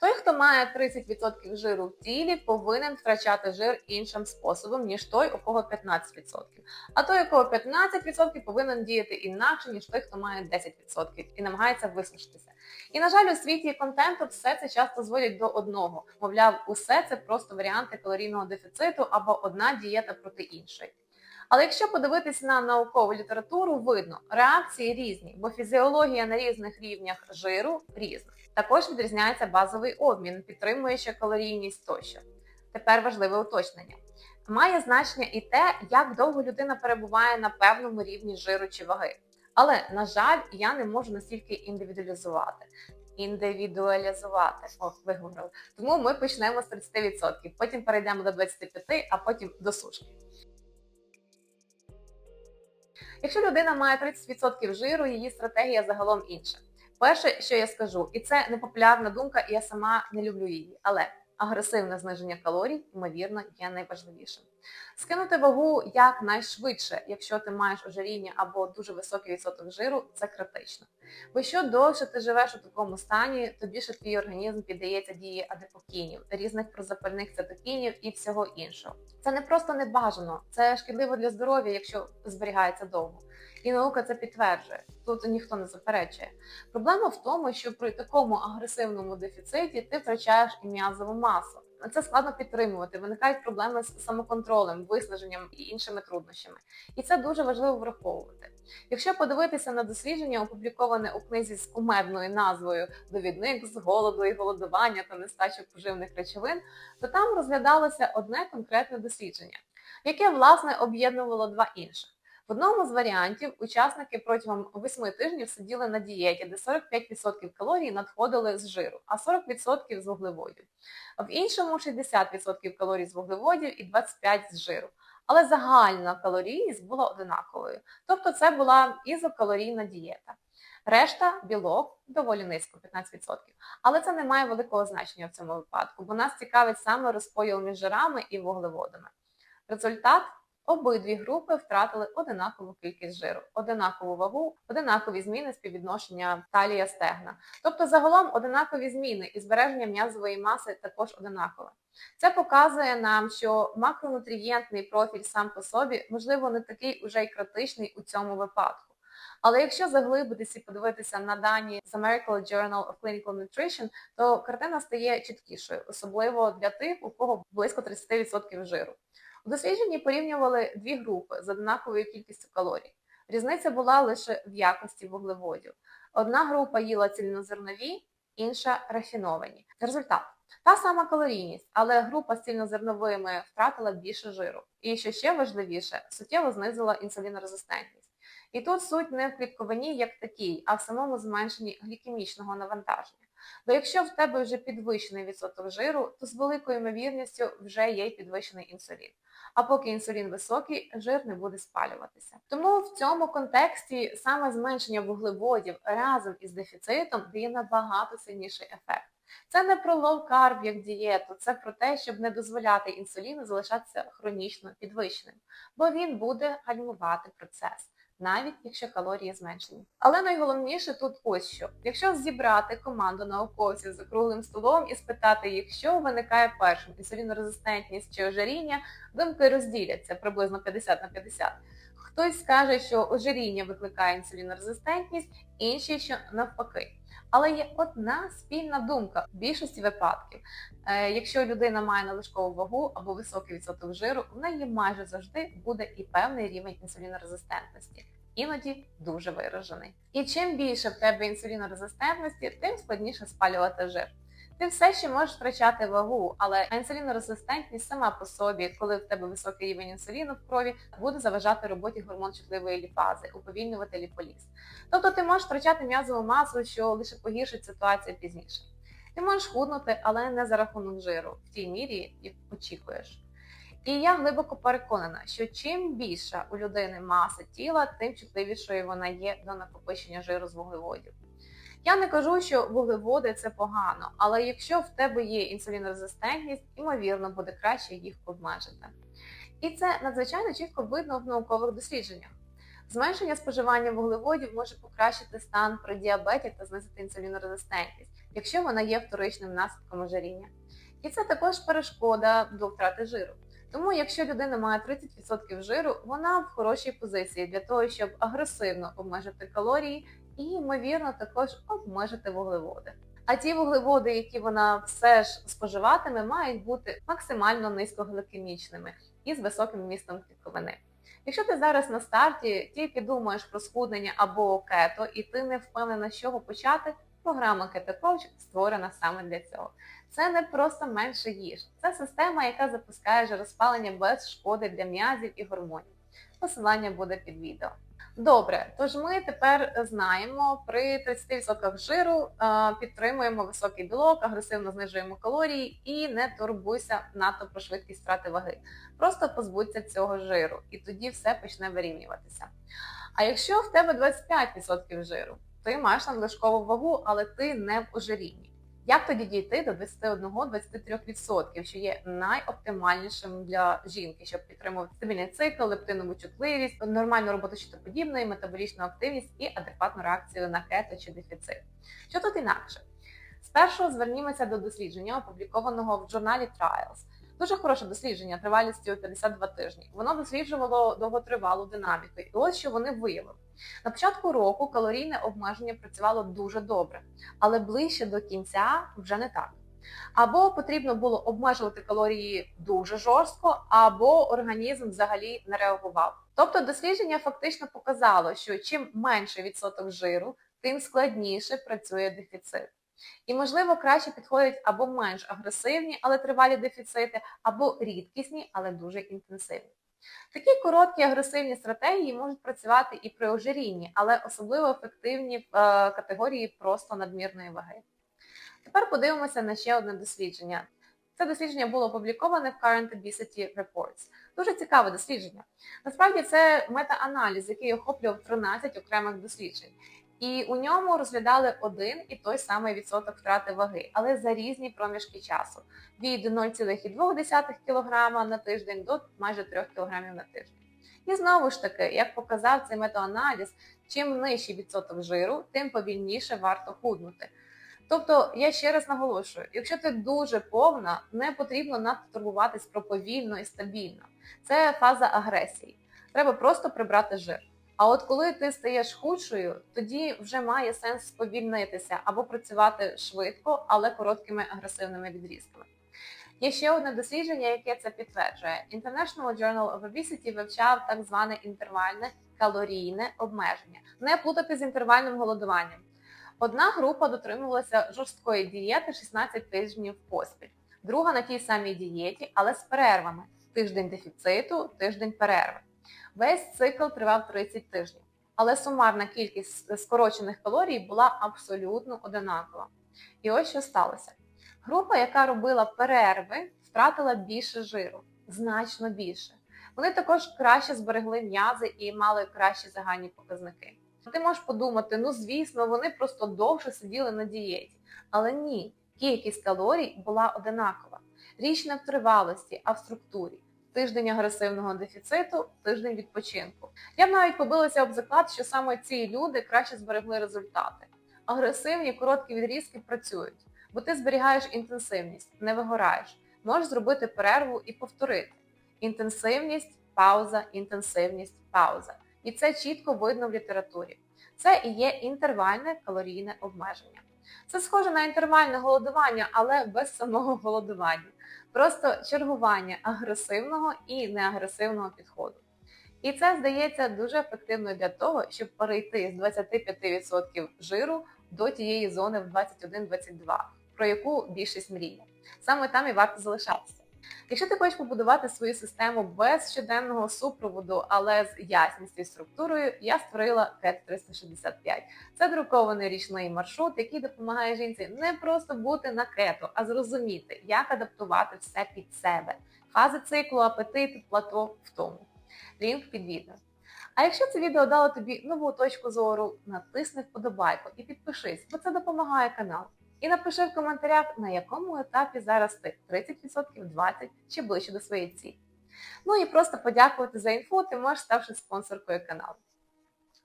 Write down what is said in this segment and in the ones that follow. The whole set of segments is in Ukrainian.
Той, хто має 30% жиру в тілі, повинен втрачати жир іншим способом, ніж той, у кого 15%. А той, у кого 15%, повинен діяти інакше, ніж той, хто має 10% і намагається висушитися. І, на жаль, у світі контенту все це часто зводять до одного. Мовляв, усе це просто варіанти калорійного дефіциту або одна дієта проти іншої. Але якщо подивитись на наукову літературу, видно, реакції різні, бо фізіологія на різних рівнях жиру різна. Також відрізняється базовий обмін, підтримуючи калорійність тощо. Тепер важливе уточнення. Має значення і те, як довго людина перебуває на певному рівні жиру чи ваги. Але, на жаль, я не можу настільки індивідуалізувати. Індивідуалізувати, о, виговорили. Тому ми почнемо з 30%, потім перейдемо до 25%, а потім до сушки. Якщо людина має 30% жиру, її стратегія загалом інша. Перше, що я скажу, і це непопулярна думка, і я сама не люблю її, але агресивне зниження калорій, ймовірно, є найважливішим. Скинути вагу якнайшвидше, якщо ти маєш ожиріння або дуже високий відсоток жиру, це критично. Бо що довше ти живеш у такому стані, то більше твій організм піддається дії адепокінів, різних прозапальних цитокінів і всього іншого. Це не просто небажано, це шкідливо для здоров'я, якщо зберігається довго. І наука це підтверджує. Тут ніхто не заперечує. Проблема в тому, що при такому агресивному дефіциті ти втрачаєш і м'язову масу. Це складно підтримувати, виникають проблеми з самоконтролем, виснаженням і іншими труднощами. І це дуже важливо враховувати. Якщо подивитися на дослідження, опубліковане у книзі з кумедною назвою Довідник з голоду і голодування та нестачі поживних речовин, то там розглядалося одне конкретне дослідження, яке власне об'єднувало два інших. В одному з варіантів учасники протягом 8 тижнів сиділи на дієті, де 45% калорій надходили з жиру, а 40% з вуглеводів. В іншому 60% калорій з вуглеводів і 25% з жиру. Але загальна калорійність була одинаковою. Тобто це була ізокалорійна дієта. Решта білок доволі низько, 15%. Але це не має великого значення в цьому випадку, бо нас цікавить саме розподіл між жирами і вуглеводами. Результат Обидві групи втратили одинакову кількість жиру, одинакову вагу, одинакові зміни співвідношення талія стегна. Тобто загалом одинакові зміни і збереження м'язової маси також одинакове. Це показує нам, що макронутрієнтний профіль сам по собі, можливо, не такий уже й критичний у цьому випадку. Але якщо заглибитися і подивитися на дані з American Journal of Clinical Nutrition, то картина стає чіткішою, особливо для тих, у кого близько 30% жиру. У дослідженні порівнювали дві групи з однаковою кількістю калорій. Різниця була лише в якості вуглеводів. Одна група їла цільнозернові, інша рафіновані. Результат та сама калорійність, але група з цільнозерновими втратила більше жиру. І що ще важливіше, суттєво знизила інсулінорезистентність. І тут суть не в клітковині як такій, а в самому зменшенні глікемічного навантаження. Бо якщо в тебе вже підвищений відсоток жиру, то з великою ймовірністю вже є й підвищений інсулін. А поки інсулін високий, жир не буде спалюватися. Тому в цьому контексті саме зменшення вуглеводів разом із дефіцитом дає набагато сильніший ефект. Це не про лоу-карб як дієту, це про те, щоб не дозволяти інсуліну залишатися хронічно підвищеним, бо він буде гальмувати процес навіть якщо калорії зменшені. Але найголовніше тут ось що. Якщо зібрати команду науковців за круглим столом і спитати їх, що виникає першим, інсулінорезистентність чи ожиріння, думки розділяться приблизно 50 на 50. Хтось скаже, що ожиріння викликає інсулінорезистентність, інші, що навпаки. Але є одна спільна думка в більшості випадків. Е, якщо людина має надлишкову вагу або високий відсоток жиру, в неї майже завжди буде і певний рівень інсулінорезистентності. Іноді дуже виражений. І чим більше в тебе інсулінорезистентності, тим складніше спалювати жир. Ти все ще можеш втрачати вагу, але інсулінорезистентність сама по собі, коли в тебе високий рівень інсуліну в крові, буде заважати роботі гормон чутливої ліпази, уповільнювати ліполіз. Тобто ти можеш втрачати м'язову масу, що лише погіршить ситуацію пізніше. Ти можеш худнути, але не за рахунок жиру, в тій мірі, як очікуєш. І я глибоко переконана, що чим більша у людини маса тіла, тим чутливішою вона є до накопичення жиру з вуглеводів. Я не кажу, що вуглеводи це погано, але якщо в тебе є інсулінорезистентність, ймовірно, буде краще їх обмежити. І це надзвичайно чітко видно в наукових дослідженнях. Зменшення споживання вуглеводів може покращити стан при діабеті та знизити інсулінорезистентність. якщо вона є вторичним наслідком ожиріння. І це також перешкода до втрати жиру. Тому, якщо людина має 30% жиру, вона в хорошій позиції для того, щоб агресивно обмежити калорії і, ймовірно, також обмежити вуглеводи. А ті вуглеводи, які вона все ж споживатиме, мають бути максимально низькогликемічними і з високим вмістом клітковини. Якщо ти зараз на старті тільки думаєш про схуднення або кето, і ти не впевнена, з чого почати, програма Keto створена саме для цього. Це не просто менше їж, це система, яка запускає жироспалення без шкоди для м'язів і гормонів. Посилання буде під відео. Добре, тож ми тепер знаємо, при 30% жиру е, підтримуємо високий білок, агресивно знижуємо калорії і не турбуйся надто про швидкість втрати ваги. Просто позбудься цього жиру, і тоді все почне вирівнюватися. А якщо в тебе 25% жиру, ти маєш надлишкову вагу, але ти не в ожирінні. Як тоді дійти до 21-23%, що є найоптимальнішим для жінки, щоб підтримувати стабільний цикл, лептинову чутливість, нормальну роботу щитоподібної, метаболічну активність і адекватну реакцію на кето чи дефіцит? Що тут інакше? Спершу звернімося до дослідження, опублікованого в журналі Trials. Дуже хороше дослідження тривалістю 52 тижні. Воно досліджувало довготривалу динаміку. І ось що вони виявили. На початку року калорійне обмеження працювало дуже добре, але ближче до кінця вже не так. Або потрібно було обмежувати калорії дуже жорстко, або організм взагалі не реагував. Тобто дослідження фактично показало, що чим менше відсоток жиру, тим складніше працює дефіцит. І, можливо, краще підходять або менш агресивні, але тривалі дефіцити, або рідкісні, але дуже інтенсивні. Такі короткі агресивні стратегії можуть працювати і при ожирінні, але особливо ефективні в е, категорії просто надмірної ваги. Тепер подивимося на ще одне дослідження. Це дослідження було опубліковане в Current Obesity Reports. Дуже цікаве дослідження. Насправді це мета-аналіз, який охоплював 13 окремих досліджень. І у ньому розглядали один і той самий відсоток втрати ваги, але за різні проміжки часу від 0,2 кг на тиждень до майже 3 кг на тиждень. І знову ж таки, як показав цей метааналіз, чим нижчий відсоток жиру, тим повільніше варто худнути. Тобто, я ще раз наголошую, якщо ти дуже повна, не потрібно надто турбуватись про повільно і стабільно. Це фаза агресії. Треба просто прибрати жир. А от коли ти стаєш худшою, тоді вже має сенс сповільнитися або працювати швидко, але короткими агресивними відрізками. Є ще одне дослідження, яке це підтверджує. International Journal of Obesity вивчав так зване інтервальне калорійне обмеження. Не плутати з інтервальним голодуванням. Одна група дотримувалася жорсткої дієти 16 тижнів поспіль, друга на тій самій дієті, але з перервами. Тиждень дефіциту, тиждень перерви. Весь цикл тривав 30 тижнів, але сумарна кількість скорочених калорій була абсолютно одинакова. І ось що сталося. Група, яка робила перерви, втратила більше жиру, значно більше. Вони також краще зберегли м'язи і мали кращі загальні показники. Ти можеш подумати, ну звісно, вони просто довше сиділи на дієті. Але ні, кількість калорій була одинакова. Річ не в тривалості, а в структурі тиждень агресивного дефіциту, тиждень відпочинку. Я б навіть побилася об заклад, що саме ці люди краще зберегли результати. Агресивні короткі відрізки працюють, бо ти зберігаєш інтенсивність, не вигораєш. Можеш зробити перерву і повторити. Інтенсивність, пауза, інтенсивність, пауза. І це чітко видно в літературі. Це і є інтервальне калорійне обмеження. Це схоже на інтервальне голодування, але без самого голодування. Просто чергування агресивного і неагресивного підходу. І це здається дуже ефективно для того, щоб перейти з 25% жиру до тієї зони в 21-22, про яку більшість мріє. Саме там і варто залишатися. Якщо ти хочеш побудувати свою систему без щоденного супроводу, але з ясністю і структурою, я створила CAT 365. Це друкований річний маршрут, який допомагає жінці не просто бути на кето, а зрозуміти, як адаптувати все під себе. Фази циклу, апетит, плато втому. Лінк під відео. А якщо це відео дало тобі нову точку зору, натисни вподобайку і підпишись, бо це допомагає каналу. І напиши в коментарях, на якому етапі зараз ти 30%, 20% чи ближче до своєї цілі. Ну і просто подякувати за інфу, ти можеш ставши спонсоркою каналу.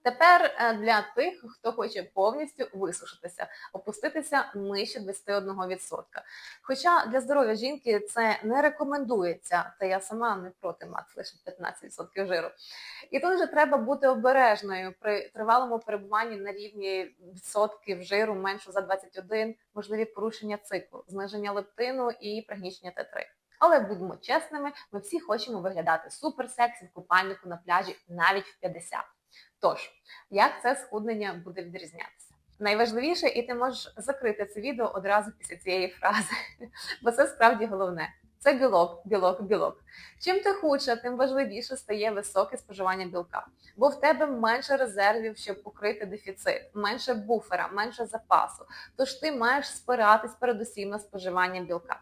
Тепер е, для тих, хто хоче повністю висушитися, опуститися нижче 21%. Хоча для здоров'я жінки це не рекомендується, та я сама не проти мати лише 15% жиру. І тут вже треба бути обережною при тривалому перебуванні на рівні відсотків жиру менше за 21, можливі порушення циклу, зниження лептину і пригнічення Т3. Але будьмо чесними, ми всі хочемо виглядати суперсексі в купальнику на пляжі навіть в 50. Тож, як це схуднення буде відрізнятися? Найважливіше, і ти можеш закрити це відео одразу після цієї фрази, бо це справді головне. Це білок, білок, білок. Чим ти худша, тим важливіше стає високе споживання білка, бо в тебе менше резервів, щоб покрити дефіцит, менше буфера, менше запасу. Тож ти маєш спиратись передусім на споживання білка.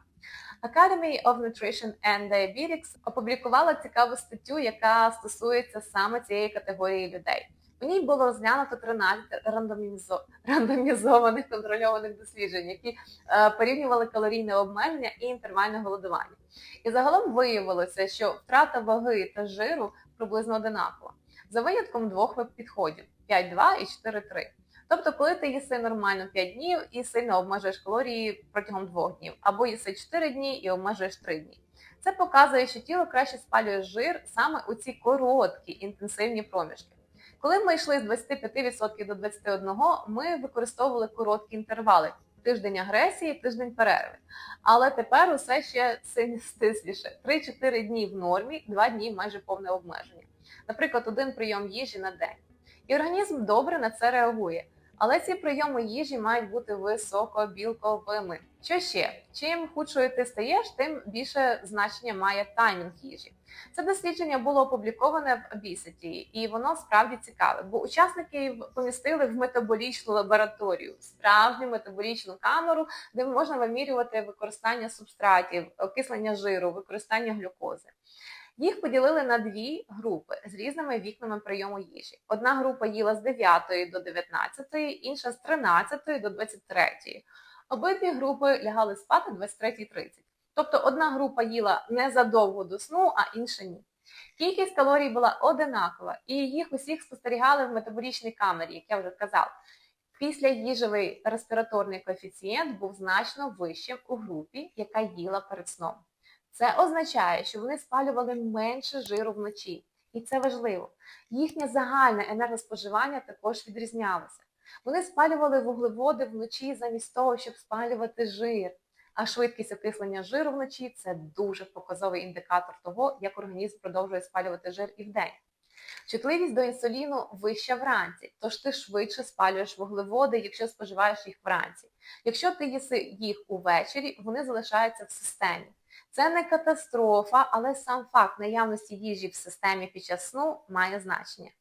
Academy of Nutrition and Diabetics опублікувала цікаву статтю, яка стосується саме цієї категорії людей. У ній було розглянуто 13 рандомізо... рандомізованих контрольованих досліджень, які е, порівнювали калорійне обмеження і інтервальне голодування. І загалом виявилося, що втрата ваги та жиру приблизно одинакова, за винятком двох підходів 5-2 і 4-3. Тобто, коли ти їси нормально 5 днів і сильно обмежуєш калорії протягом 2 днів, або їси 4 дні і обмежуєш 3 дні. Це показує, що тіло краще спалює жир саме у ці короткі інтенсивні проміжки. Коли ми йшли з 25% до 21%, ми використовували короткі інтервали. Тиждень агресії, тиждень перерви. Але тепер усе ще стисліше. 3-4 дні в нормі, 2 дні майже повне обмеження. Наприклад, один прийом їжі на день. І організм добре на це реагує. Але ці прийоми їжі мають бути високобілковими. Що ще? Чим худшою ти стаєш, тим більше значення має таймінг їжі. Це дослідження було опубліковане в Obesity, і воно справді цікаве, бо учасники помістили в метаболічну лабораторію, справжню метаболічну камеру, де можна вимірювати використання субстратів, окислення жиру, використання глюкози. Їх поділили на дві групи з різними вікнами прийому їжі. Одна група їла з 9 до 19, інша з 13 до 23. Обидві групи лягали спати 23.30. Тобто одна група їла незадовго до сну, а інша ні. Кількість калорій була одинакова, і їх усіх спостерігали в метаболічній камері, як я вже казав. Після їжевий респіраторний коефіцієнт був значно вищим у групі, яка їла перед сном. Це означає, що вони спалювали менше жиру вночі. І це важливо. Їхнє загальне енергоспоживання також відрізнялося. Вони спалювали вуглеводи вночі замість того, щоб спалювати жир. А швидкість окислення жиру вночі це дуже показовий індикатор того, як організм продовжує спалювати жир і вдень. Чутливість до інсуліну вища вранці, тож ти швидше спалюєш вуглеводи, якщо споживаєш їх вранці. Якщо ти їси їх увечері, вони залишаються в системі. Це не катастрофа, але сам факт наявності їжі в системі під час сну має значення.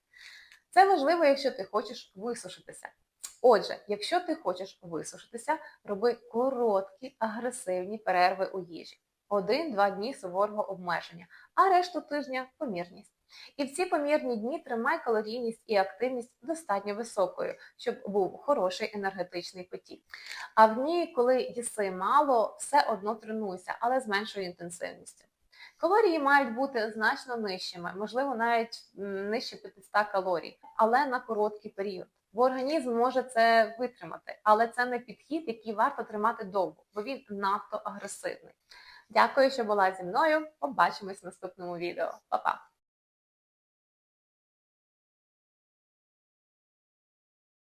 Це важливо, якщо ти хочеш висушитися. Отже, якщо ти хочеш висушитися, роби короткі агресивні перерви у їжі. Один-два дні суворого обмеження, а решту тижня помірність. І в ці помірні дні тримай калорійність і активність достатньо високою, щоб був хороший енергетичний потік. А в дні, коли їси мало, все одно тренуйся, але з меншою інтенсивністю. Калорії мають бути значно нижчими, можливо, навіть нижче 500 калорій, але на короткий період. Бо організм може це витримати, але це не підхід, який варто тримати довго, бо він надто агресивний. Дякую, що була зі мною. Побачимось в наступному відео. Па-па!